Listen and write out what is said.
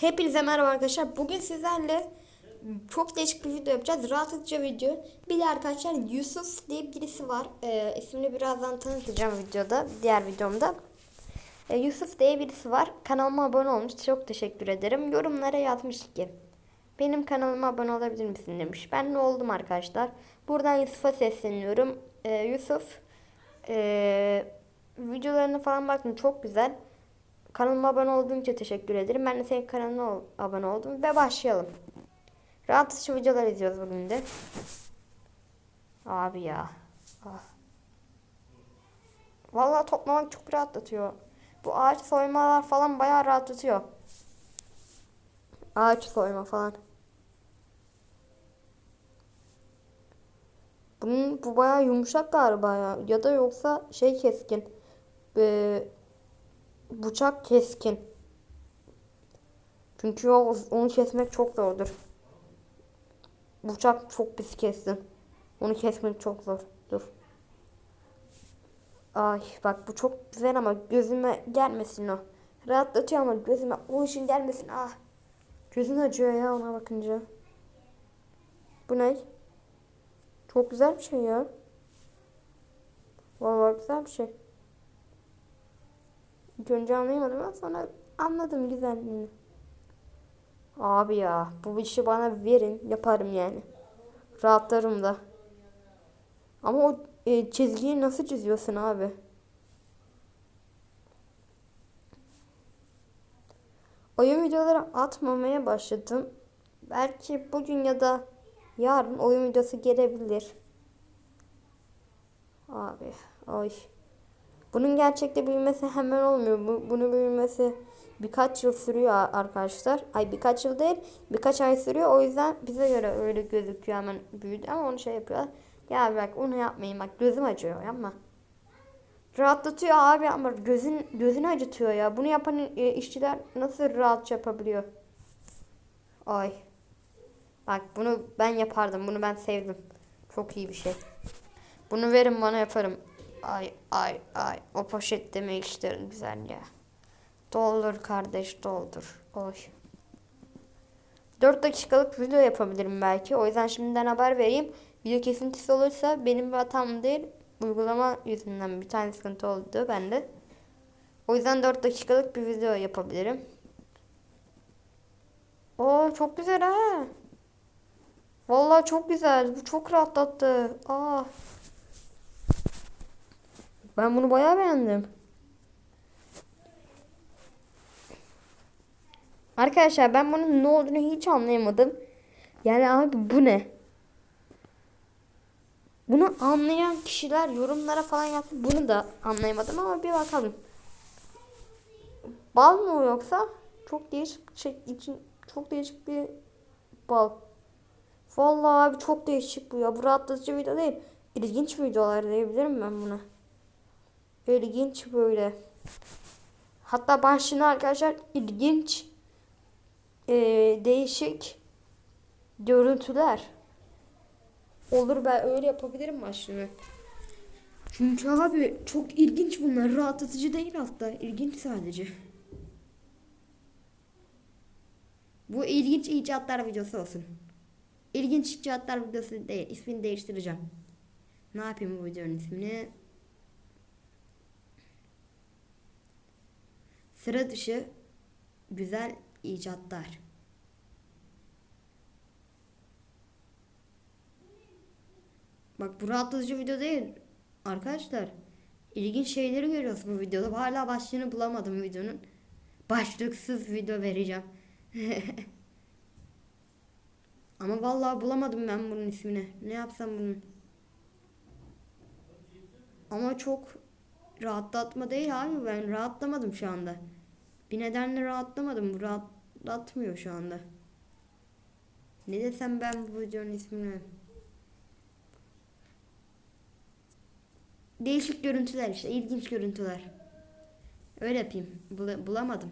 Hepinize merhaba arkadaşlar. Bugün sizlerle çok değişik bir video yapacağız. Rahatlıkça video. Bir de arkadaşlar Yusuf diye birisi var. Ee, ismini birazdan tanıtacağım videoda. Diğer videomda. Ee, Yusuf diye birisi var. Kanalıma abone olmuş. Çok teşekkür ederim. Yorumlara yazmış ki. Benim kanalıma abone olabilir misin demiş. Ben de oldum arkadaşlar. Buradan Yusuf'a sesleniyorum. Ee, Yusuf ee, videolarına falan baktım. Çok güzel. Kanalıma abone olduğun için teşekkür ederim. Ben de senin kanalına ol- abone oldum ve başlayalım. Rahatlatıcı videolar izliyoruz bugün de. Abi ya. Ah. Vallahi toplamak çok rahatlatıyor. Bu ağaç soymalar falan bayağı rahatlatıyor. Ağaç soyma falan. Bunun bu bayağı yumuşak galiba ya. Ya da yoksa şey keskin. Ee, bıçak keskin. Çünkü o, onu kesmek çok zordur. Bıçak çok pis kessin. Onu kesmek çok zor. Dur. Ay bak bu çok güzel ama gözüme gelmesin o. Rahatlatıyor ama gözüme o işin gelmesin. Ah. Gözün acıyor ya ona bakınca. Bu ne? Çok güzel bir şey ya. Vallahi güzel bir şey. İlk önce anlayamadım ama sonra anladım güzelliğini. Abi ya bu işi bana verin yaparım yani. Rahatlarım da. Ama o e, çizgiyi nasıl çiziyorsun abi? Oyun videoları atmamaya başladım. Belki bugün ya da yarın oyun videosu gelebilir. Abi ay. Bunun gerçekte büyümesi hemen olmuyor. Bu, bunu büyümesi birkaç yıl sürüyor arkadaşlar. Ay birkaç yıl değil birkaç ay sürüyor. O yüzden bize göre öyle gözüküyor hemen büyüdü ama onu şey yapıyor. Ya bak onu yapmayın bak gözüm acıyor yapma. Rahatlatıyor abi ama gözün gözünü acıtıyor ya. Bunu yapan e, işçiler nasıl rahatça yapabiliyor? Ay. Bak bunu ben yapardım. Bunu ben sevdim. Çok iyi bir şey. Bunu verin bana yaparım. Ay ay ay. O poşet deme işlerin güzel ya. Doldur kardeş doldur. Oy. 4 dakikalık video yapabilirim belki. O yüzden şimdiden haber vereyim. Video kesintisi olursa benim bir hatam değil. Uygulama yüzünden bir tane sıkıntı oldu bende. O yüzden 4 dakikalık bir video yapabilirim. Oo çok güzel ha. Vallahi çok güzel. Bu çok rahatlattı. Aa. Ben bunu bayağı beğendim. Arkadaşlar ben bunun ne olduğunu hiç anlayamadım. Yani abi bu ne? Bunu anlayan kişiler yorumlara falan yaptı. Bunu da anlayamadım ama bir bakalım. Bal mı yoksa? Çok değişik şey için çok değişik bir bal. Vallahi abi çok değişik bu ya. Bu rahatlatıcı video değil. İlginç videolar diyebilirim ben buna. İlginç böyle. Hatta başlığına arkadaşlar ilginç e, değişik görüntüler. Olur ben öyle yapabilirim başlığını. Çünkü abi çok ilginç bunlar. Rahatlatıcı değil hatta. ilginç sadece. Bu ilginç icatlar videosu olsun. İlginç icatlar videosu değil. İsmini değiştireceğim. Ne yapayım bu videonun ismini? Sıra dışı güzel icatlar. Bak bu rahatlatıcı video değil. Arkadaşlar ilginç şeyleri görüyoruz bu videoda. Hala başlığını bulamadım videonun. Başlıksız video vereceğim. Ama vallahi bulamadım ben bunun ismini. Ne yapsam bunun? Ama çok rahatlatma değil abi. Ben rahatlamadım şu anda. Bir nedenle rahatlamadım. Bu rahatlatmıyor şu anda. Ne desem ben bu videonun ismini? Değişik görüntüler işte. ilginç görüntüler. Öyle yapayım. Bula- bulamadım.